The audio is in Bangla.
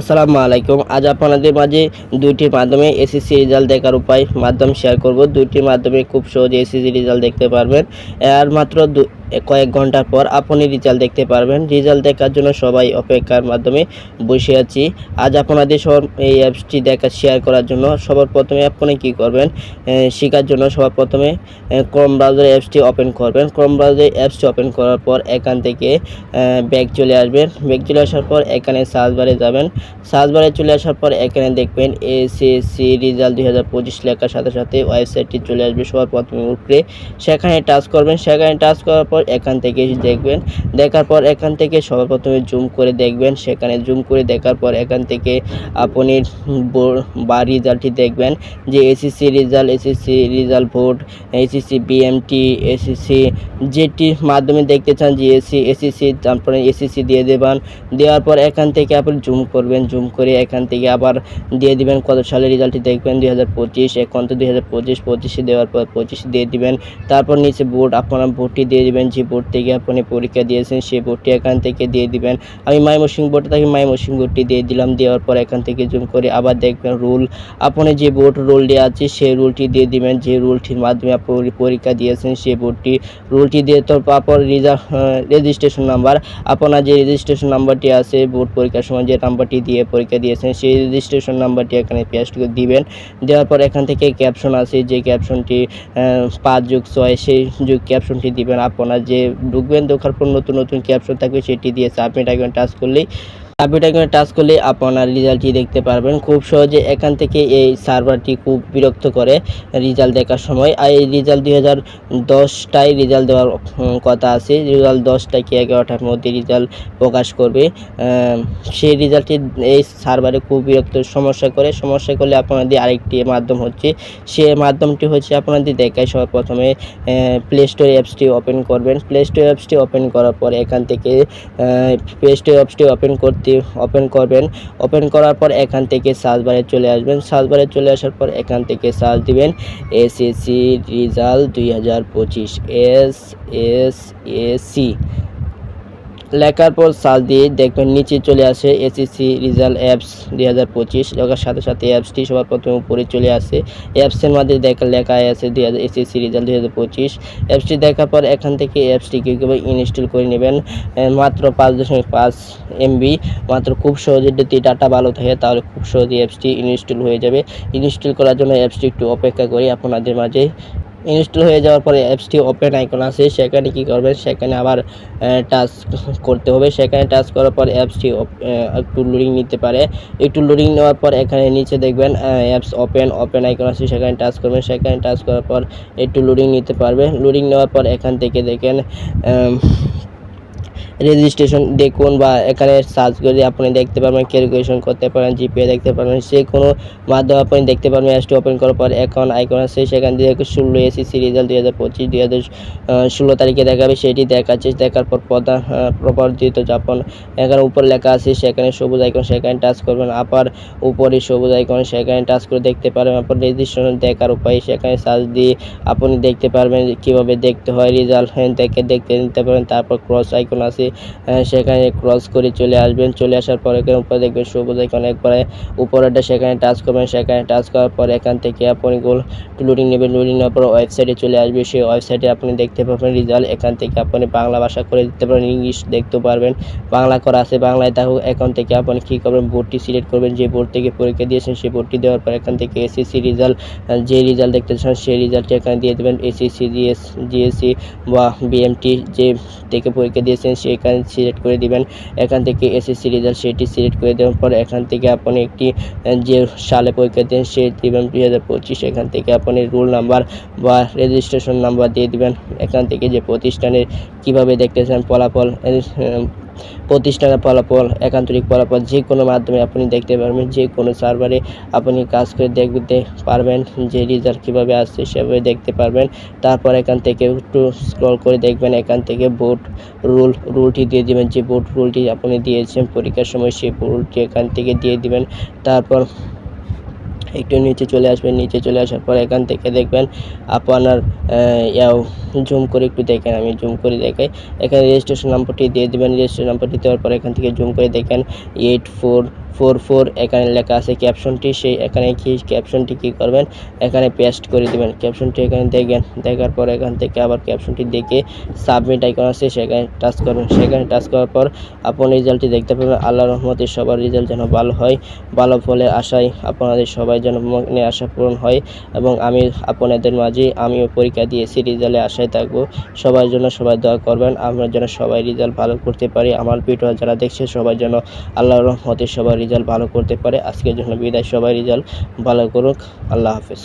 আসসালামু আলাইকুম। আজ আপনাদের মাঝে দুইটির মাধ্যমে এসএসসি রেজাল্ট দেখার উপায় মাধ্যম শেয়ার করব। দুইটির মাধ্যমে খুব সহজে এসএসসি রেজাল্ট দেখতে পারবেন। আর মাত্র কয়েক ঘণ্টার পর আপনি রেজাল্ট দেখতে পারবেন। রেজাল্ট দেখার জন্য সবাই অপেক্ষার মাধ্যমে বসে আছি। আজ আপনাদের সব এই অ্যাপসটি দেখা শেয়ার করার জন্য সবার প্রথমে আপনি কি করবেন? শেখার জন্য সবার প্রথমে ক্রোম ব্রাউজার অ্যাপসটি ওপেন করবেন। ক্রোম ব্রাউজার অ্যাপসটি ওপেন করার পর এখান থেকে ব্যাগ চলে আসবেন। ব্যাগ চলে আসার পর এখানে সার্চ বারে যাবেন। সার্চ বারে চলে আসার পর এখানে দেখবেন এসএসসি রেজাল্ট দুই হাজার পঁচিশ লেখার সাথে সাথে ওয়েবসাইটটি চলে আসবে সবার প্রথমে উপরে। সেখানে টাচ করবেন। সেখানে টাচ করার পর এখান থেকে দেখবেন, দেখার পর এখান থেকে সবার প্রথমে জুম করে দেখবেন, সেখানে জুম করে দেখার পর এখান থেকে আপনি বা রেজাল্টটি দেখবেন, যে এসএসসি রেজাল্ট এসএসসি রেজাল্ট ভোট এসএসসি বিএমটি এসএসসি যেটির মাধ্যমে দেখতে চান জিএসসি এসএসসি তারপরে এসএসসি দিয়ে দেবেন, দেওয়ার পর এখান থেকে আপনি জুম করবেন জুম করে এখান থেকে আবার দিয়ে দিবেন, কত সালের রেজাল্টটি দেখবেন, দুই হাজার পঁচিশ, এখন তো দুই হাজার পঁচিশ, পঁচিশে দেওয়ার পর পঁচিশে দিয়ে দিবেন, তারপর নিচে বোর্ড আপনার ভোটটি দিয়ে দিবেন যে বোর্ড থেকে আপনি পরীক্ষা দিয়েছেন, সেই বোর্ডটি এখান থেকে দিয়ে দিবেন। আমি মাইমসিং বোর্ড থেকে মাইমসিং বোর্ডটি দিয়ে দিলাম, দেওয়ার পর এখান থেকে জুম করে আবার দেখবেন রুল আপনি যে বোর্ড রুল দেওয়া আছে, সেই রুলটি দিয়ে দিবেন। যে রুলটির মাধ্যমে আপনি পরীক্ষা দিয়েছেন, সেই বোর্ডটি রুলটি দিয়ে তো তারপর রিজার্ভ রেজিস্ট্রেশন নাম্বার আপনার যে রেজিস্ট্রেশন নাম্বারটি আছে, বোর্ড পরীক্ষার সময় যে নাম্বারটি দিয়ে পরীক্ষা দিয়েছেন, সেই রেজিস্ট্রেশন নাম্বারটি এখানে পেস্ট করে দিবেন। দেওয়ার পর এখান থেকে ক্যাপশন আছে, যে ক্যাপশনটি পাঁচ যুগ ছয়, সেই যুগ ক্যাপশনটি দিবেন। আপনার যে ঢুকবেন ঢোকার পর নতুন নতুন ক্যাপশন থাকবে সেটি দিয়ে সাবমিট আইকন টাচ করলেই সাবমিট আইকনে টাচ করলে আপনার রেজাল্টটি দেখতে পারবেন। খুব সহজে এখান থেকে এই সার্ভারটি খুব বিরক্ত করে রেজাল্ট দেখার সময়। আর এই রেজাল্ট দুই হাজার দশটায় রেজাল্ট দেওয়ার কথা আছে। রেজাল্ট দশটা কি এগারোটার মধ্যে রেজাল্ট প্রকাশ করবে। সেই রেজাল্টটি এই সার্ভারে খুব বিরক্ত, সমস্যা করে। সমস্যা করলে আপনাদের আরেকটি মাধ্যম হচ্ছে, সে মাধ্যমটি হচ্ছে আপনাদের দেখায় সবার প্রথমে প্লে স্টোর অ্যাপসটি ওপেন করবেন। প্লে স্টোর অ্যাপসটি ওপেন করার পর এখান থেকে প্লে স্টোর অ্যাপসটি ওপেন করতে ওপেন করবেন। ওপেন করার পর এখান থেকে সার্চ বারে চলে আসবেন। সার্চ বারে চলে আসার পর এখান থেকে সার্চ দিবেন এসএসসি রেজাল্ট দুই হাজার পঁচিশ এস এস এসি লেখার পর সার্চ দিয়ে দেখবেন নিচে চলে আসে এসএসসি রেজাল্ট অ্যাপস দুই হাজার পঁচিশ। লেখার সাথে সাথে অ্যাপসটি সবার প্রথমে উপরে চলে আসে। অ্যাপসের মধ্যে দেখা লেখা আছে দুই হাজার এসএসসি রেজাল্ট দুই হাজার পঁচিশ। অ্যাপসটি দেখার পর এখান থেকে অ্যাপসটি কীভাবে ইনস্টল করে নেবেন। মাত্র পাঁচ দশমিক পাঁচ এমবি মাত্র খুব সহজে যদি ডাটা ভালো থাকে, তাহলে খুব সহজে অ্যাপসটি ইনস্টল হয়ে যাবে। ইনস্টল করার জন্য অ্যাপসটি একটু অপেক্ষা করি আপনাদের মাঝে। ইনস্টল হয়ে যাওয়ার পরে অ্যাপসটি ওপেন আইকন আছে, সেখানে কি করবেন? সেখানে আবার টাচ করতে হবে। সেখানে টাচ করার পর অ্যাপসটি একটু লোডিং নিতে পারে। একটু লোডিং নেওয়ার পর এখানে নিচে দেখবেন অ্যাপস ওপেন ওপেন আইকন আছে, সেখানে টাচ করবেন। সেখানে টাচ করার পর একটু লোডিং নিতে পারবে। লোডিং নেওয়ার পর এখান থেকে দেখেন রেজিস্ট্রেশন দেখুন বা এখানে সার্চ করে আপনি দেখতে পারবেন ক্যালকুলেশন করতে পারেন জিপিএ দেখতে পারবেন, যে কোনো মাধ্যমে আপনি দেখতে পারবেন অ্যাপসটি ওপেন করার পর এখন আইকন আছে, সেখান থেকে ষোলো এসএসসি রেজাল্ট দুই হাজার পঁচিশ, দুই হাজার ষোলো তারিখে দেখাবে, সেটি দেখাচ্ছে, দেখার পর প্রধান প্রবর্তিত যাপন, এখানে উপর লেখা আছে, সেখানে সবুজ আইকন সেখানে টাচ করবেন আবার উপরে সবুজ আইকন সেখানে টাচ করে দেখতে পারবেন, আপনার রেজিস্ট্রেশন দেখার উপায়, সেখানে সার্চ দিয়ে আপনি দেখতে পারবেন, কীভাবে দেখতে হয় রেজাল্ট দেখে দেখতে নিতে পারেন তারপর ক্রস আইকন আছে সেখানে ক্রস করে চলে আসবেন। চলে আসার পর এখানে উপরে দেখবেন সবুজ আইকন একবারে উপরেটা সেখানে টাচ করবেন। সেখানে টাচ করার পর এখান থেকে আপনি গোল লোডিং নেবেন। লোডিং নেওয়ার পর ওয়েবসাইটে চলে আসবে। সেই ওয়েবসাইটে আপনি দেখতে পাবেন রেজাল্ট এখান থেকে আপনি বাংলা ভাষা করে দিতে পারেন ইংলিশ দেখতে পারবেন। বাংলা করা আছে বাংলায়। থাকুক এখান থেকে আপনি কী করবেন? বোর্ডটি সিলেক্ট করবেন। যে বোর্ড থেকে পরীক্ষা দিয়েছেন, সেই বোর্ডটি দেওয়ার পর এখান থেকে এসএসসি রেজাল্ট যে রেজাল্ট দেখতে চান, সেই রেজাল্টটি এখানে দিয়ে দেবেন। এসএসসি জিএস জিএসসি বা বিএমটি যে থেকে পরীক্ষা দিয়েছেন সেখানে সিলেক্ট করে দিবেন। এখান থেকে এসএসসি রেজাল্ট সেটি সিলেক্ট করে দেওয়ার পর এখান থেকে আপনি একটি যে সালে পরীক্ষা দেন সে দিবেন দুই হাজার পঁচিশ। এখান থেকে আপনি রোল নাম্বার বা রেজিস্ট্রেশন নাম্বার দিয়ে দিবেন। এখান থেকে যে প্রতিষ্ঠানের কীভাবে দেখতে চান ফলাফল প্রতিষ্ঠানের ফলাফল, একান্তরিক ফলাফল যে কোনো মাধ্যমে আপনি দেখতে পারবেন, যে কোনো সার্ভারে আপনি কাজ করে দেখতে পারবেন, যে রেজাল্ট কীভাবে আসছে সেভাবে দেখতে পারবেন। তারপর এখান থেকে একটু স্ক্রল করে দেখবেন, এখান থেকে বোর্ড রুল রুলটি দিয়ে দিবেন। যে বোর্ড রুলটি আপনি দিয়েছেন, পরীক্ষার সময় সেই রুলটি এখান থেকে দিয়ে দিবেন। তারপর একটু নিচে চলে আসবেন, নিচে চলে আসার পর এখান থেকে দেখবেন আপনার ইয়াও জুম করে একটু দেখেন, আমি জুম করে দেখাই। এখানে রেজিস্ট্রেশন নাম্বারটি দিয়ে দেবেন রেজিস্ট্রেশন নাম্বারটি দেওয়ার পর এখান থেকে জুম করে দেখেন এইট ফোর ফোর ফোর এখানে লেখা আছে ক্যাপশনটি, সেই এখানে কি, ক্যাপশনটি কি করবেন? এখানে পেস্ট করে দিবেন। ক্যাপশনটি এখানে দেখেন, দেখার পর এখান থেকে আবার ক্যাপশনটি দেখে সাবমিট আইকন আছে, সেখানে টাচ করবেন। সেখানে টাচ করার পর আপনার রেজাল্টটি দেখতে পাবেন। আল্লাহ রহমতে সবার রেজাল্ট যেন ভালো হয়, ভালো ফলে আশায় আপনাদের সবাই যেন মনে আশা পূরণ হয় এবং আমি আপনাদের মাঝে আমিও পরীক্ষা দিয়েছি রেজাল্টে আশায় থাকব। সবার জন্য সবাই দোয়া করবেন, আমরা যেন সবাই রেজাল্ট ভালো করতে পারি। আমার ভিডিও যারা দেখছে সবাই যেন আল্লাহর রহমতে সবাই রেজাল্ট ভালো করতে পারে। আজকের জন্য বিদায়। সবাই রেজাল্ট ভালো করুক। আল্লাহ হাফেজ।